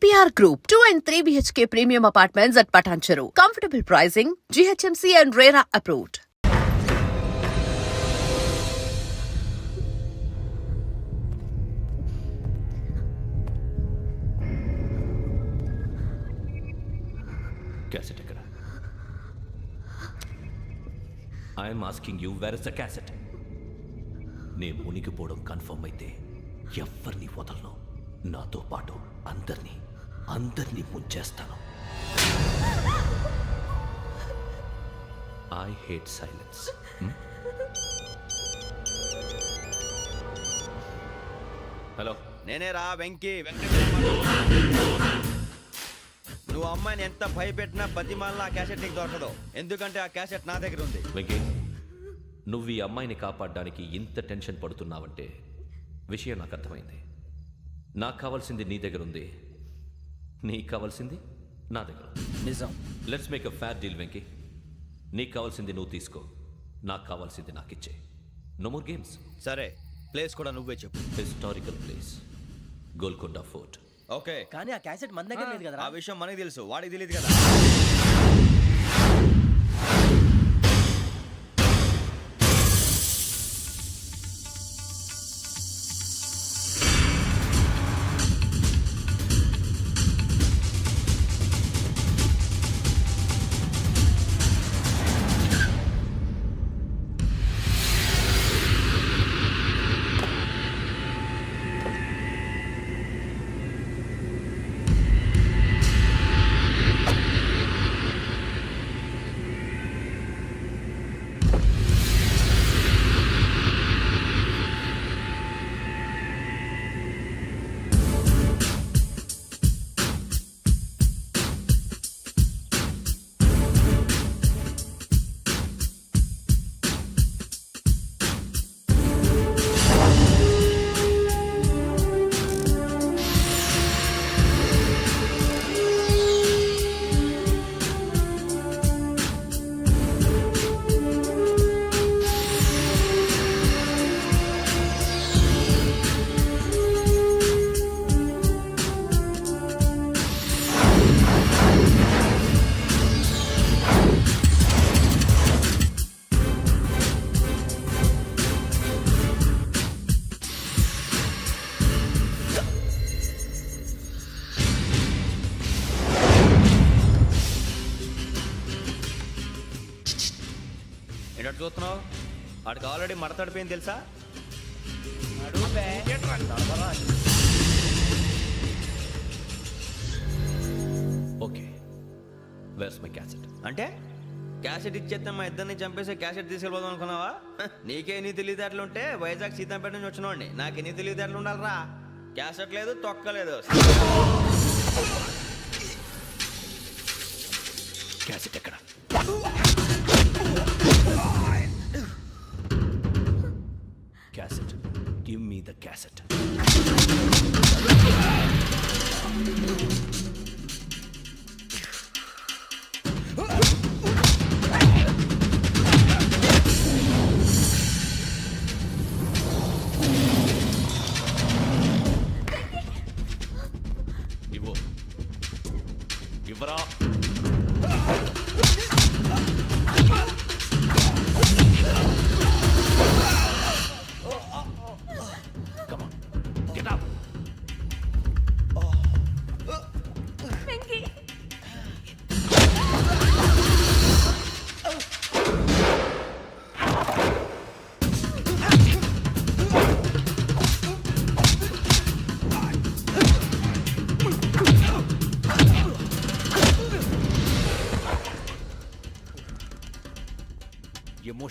APR Group, 2 and 3 BHK premium apartments at Patancheru. Comfortable pricing, GHMC and RERA approved. Cassette ఎక్కడ I'm asking you where is the cassette నే మునిగిపోవడం confirm అయితే ఎవరిని వదలను నాతో పాటు అందరినీ అందరినీ ముంచేస్తాను. ఐ హేట్ సైలెన్స్ హలో నేనే రా వెంకీ. నువ్వు అమ్మాయిని ఎంత భయపెట్టినా బతిమాలినా ఆ క్యాసెట్ నీకు దొరకదు. ఎందుకంటే ఆ క్యాసెట్ నా దగ్గర ఉంది. వెంకీ నువ్వు ఈ అమ్మాయిని కాపాడడానికి ఇంత టెన్షన్ పడుతున్నావంటే విషయం నాకు అర్థమైంది. నాకు కావాల్సింది నీ దగ్గర ఉంది. నీకు కావాల్సింది నా దగ్గర. నిజం. Let's make a fair deal Venky. నీకు కావాల్సింది నువ్వు తీసుకో. నాకు కావాల్సింది నాకు ఇచ్చే నో మోర్ గేమ్స్ సరే ప్లేస్ కూడా నువ్వే చెప్పు. Historical place Golconda fort. Okay. కానీ ఆ క్యాసెట్ మన దగ్గర లేదు ఆ కదరా విషయం మనకి తెలుసు వాడికి తెలియదు కదా. వాడికి ఆల్రెడీ మడతడిపోయింది తెలుసా? ఓకే. వేర్స్ మై క్యాసెట్ అంటే? క్యాసెట్ ఇచ్చేస్తే మా ఇద్దరిని చంపేసి క్యాసెట్ తీసుకెళ్ళిపోదాం అనుకున్నావా? నీకే ఎన్ని తెలివితేటలు ఉంటే వైజాగ్ సీతంపేట నుంచి వచ్చినవాడిని నాకు ఎన్ని తెలివితేటలు ఉండాలిరా? క్యాసెట్ లేదు తొక్క లేదు. క్యాసెట్ ఎక్కడ? Cassette give me the cassette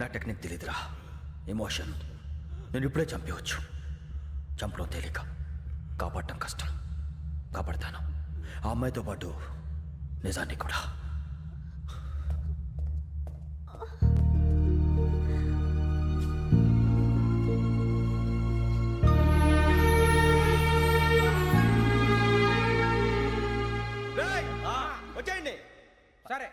నా టెక్నిక్ తెలియదురా ఎమోషన్ నేను ఇప్పుడే చంపేయచ్చు. చంపడం తేలిక. కాపాడటం కష్టం. కాపాడతాను. ఆ అమ్మాయితో పాటు నిజాన్ని కూడా. వచ్చేయండి. సరే.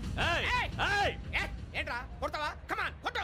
ఏంట్రా? కొడతావా? కమాన్ కొట్టు!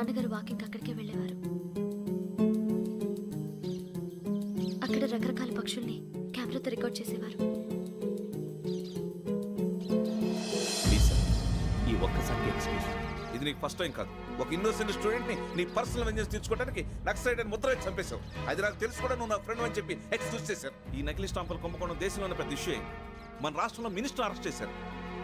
నాన్నగారు వాకింగ్ అక్కడికే వెళ్ళేవారు. అక్కడ రకరకాల పక్షుల్ని కెమెరాతో రికార్డ్ చేసేవారు. ఈ ఒక్కసారికి ఎక్స్క్యూజ్ ఇది నీకు ఫస్ట్ టైం కాదు. ఒక ఇన్నోసెంట్ స్టూడెంట్ని నీ పర్సనల్ వెంజెన్స్ తీర్చుకోవడానికి నక్సలైట్ అని ముద్ర వేసి చంపేశావు. అది నాకు తెలుసు కూడా నువ్వు నా ఫ్రెండ్ అని చెప్పి ఎక్స్క్యూజ్ చేశారు. ఈ నకిలీ స్టాంపులు కుంభకోణం దేశంలో ఉన్న పెద్ద ఇష్యూ అయింది. మన రాష్ట్రంలో మినిస్టర్ అరెస్ట్ చేశారు.